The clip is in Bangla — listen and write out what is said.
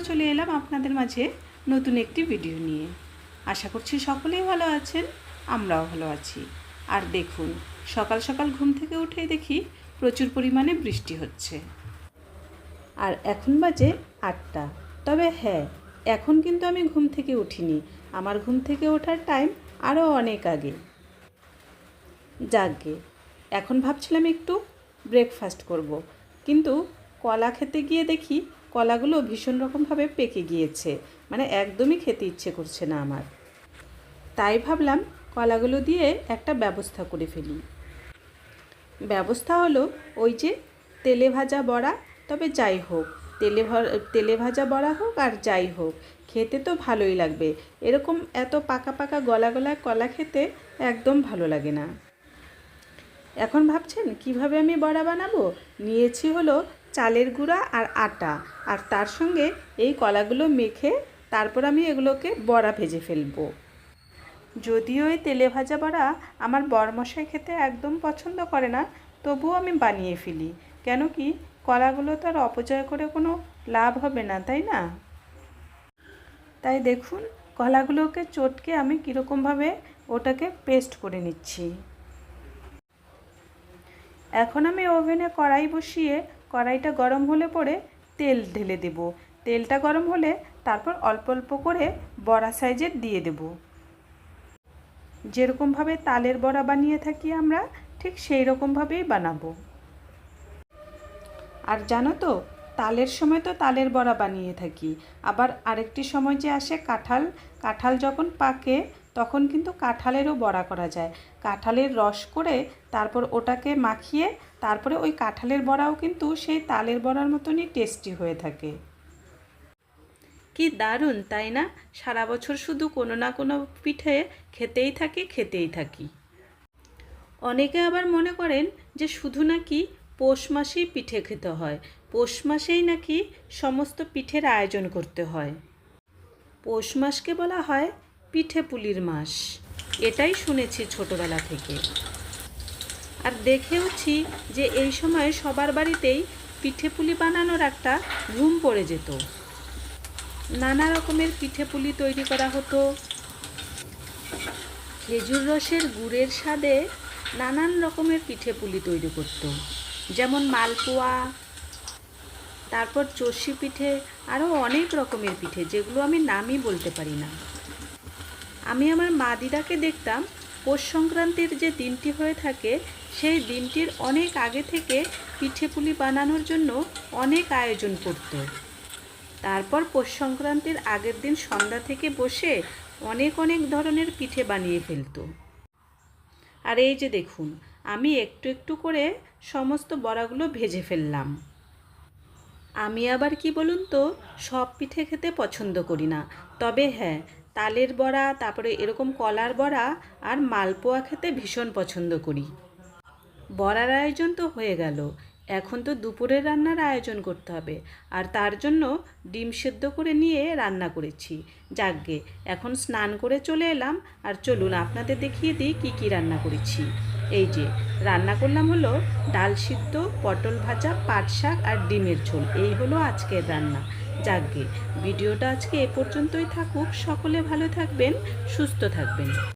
আবারও চলে এলাম আপনাদের মাঝে নতুন একটি ভিডিও নিয়ে। আশা করছি সকলেই ভালো আছেন, আমরাও ভালো আছি। আর দেখুন, সকাল সকাল ঘুম থেকে উঠেই দেখি প্রচুর পরিমাণে বৃষ্টি হচ্ছে। আর এখন বাজে আটটা। তবে হ্যাঁ এখন কিন্তু আমি ঘুম থেকে উঠিনি। আমার ঘুম থেকে ওঠার টাইম আরও অনেক আগে। যাকগে এখন ভাবছিলাম একটু ব্রেকফাস্ট করব। কিন্তু কলা খেতে গিয়ে দেখি কলাগুলো ভীষণ রকমভাবে পেকে গিয়েছে। মানে একদমই খেতে ইচ্ছে করছে না আমার। তাই ভাবলাম কলাগুলো দিয়ে একটা ব্যবস্থা করে ফেলি। ব্যবস্থা হলো ওই যে তেলে ভাজা বড়া, তবে যাই হোক, তেলে তেলে ভাজা বড়া হোক আর যাই হোক, খেতে তো ভালোই লাগবে। এরকম এত পাকা পাকা গলা গলা কলা খেতে একদম ভালো লাগে না। এখন ভাবছেন কীভাবে আমি বড়া বানাবো? নিয়েছি হলো চালের গুঁড়া আর আটা। আর তার সঙ্গে এই কলাগুলো মেখে তারপর আমি এগুলোকে বড়া ভেজে ফেলব। যদিও এই তেলে ভাজা বড়া আমার বরমশাই খেতে একদম পছন্দ করে না, তবুও আমি বানিয়ে ফেলি। কেন কি কলাগুলো তো আর অপচয় করে কোনো লাভ হবে না, তাই না? তাই দেখুন, কলাগুলোকে চটকে আমি কীরকমভাবে ওটাকে পেস্ট করে নিচ্ছি। এখন আমি ওভেনে কড়াই বসিয়ে কড়াইটা গরম হলে পরে তেল ঢেলে দেব। তেলটা গরম হলে তারপর অল্প অল্প করে বড়া সাইজের দিয়ে দেব। যেরকমভাবে তালের বড়া বানিয়ে থাকি আমরা, ঠিক সেই রকমভাবেই বানাবো। আর জানো তো, তালের সময় তো তালের বড়া বানিয়ে থাকি। আবার আরেকটি সময় যে আসে কাঁঠাল কাঁঠাল যখন পাকে তখন কিন্তু কাঁঠালেরও বড়া করা যায়। কাঁঠালের রস করে তারপর ওটাকে মাখিয়ে তারপরে ওই কাঁঠালের বড়াও কিন্তু সেই তালের বড়ার মতনই টেস্টি হয়ে থাকে। কি দারুণ, তাই না? সারা বছর শুধু কোনো না কোনো পিঠে খেতেই থাকি খেতেই থাকি। অনেকে আবার মনে করেন যে শুধু নাকি পৌষ মাসেই পিঠে খেতে হয়। পৌষ মাসেই নাকি সমস্ত পিঠের আয়োজন করতে হয়। পৌষ মাসকে বলা হয় পিঠে পুলির মাস। এটাই শুনেছি ছোটবেলা থেকে। আর দেখেওছি যে এই সময় সবার বাড়িতেই পিঠে পুলি বানানোর একটা ঘুম পড়ে যেত। নানা রকমের পিঠে পুলি তৈরি করা হতো। খেজুর রসের গুড়ের স্বাদে নানান রকমের পিঠে পুলি তৈরি করতো। যেমন মালপোয়া, তারপর চষি পিঠে আরও অনেক রকমের পিঠে, যেগুলো আমি নামই বলতে পারি না। আমি আমার মা দিদাকে দেখতাম পৌষ সংক্রান্তির যে দিনটি হয়ে থাকে, সেই দিনটির অনেক আগে থেকে পিঠে পুলি বানানোর জন্য অনেক আয়োজন করতো। তারপর পৌষ সংক্রান্তির আগের দিন সন্ধ্যা থেকে বসে অনেক অনেক ধরনের পিঠে বানিয়ে ফেলতো। আর এই যে দেখুন, আমি একটু একটু করে সমস্ত বড়াগুলো ভেজে ফেললাম। আমি আবার কি বলুন তো, সব পিঠে খেতে পছন্দ করি না। তবে হ্যাঁ তালের বড়া, তারপরে এরকম কলার বড়া আর মালপোয়া খেতে ভীষণ পছন্দ করি। বড়ার আয়োজন তো হয়ে গেল। এখন তো দুপুরের রান্নার আয়োজন করতে হবে। আর তার জন্য ডিম সেদ্ধ করে নিয়ে রান্না করেছি। যাকগে, এখন স্নান করে চলে এলাম। আর চলুন, আপনাদের দেখিয়ে দিই কী কী রান্না করেছি। এই যে, রান্না করলাম হলো ডাল সিদ্ধ, পটল ভাজা, পাট শাক আর ডিমের ঝোল। এই হলো আজকের রান্না। যাকগে ভিডিওটা আজকে এ পর্যন্তই থাকুক। সকলে ভালো থাকবেন, সুস্থ থাকবেন।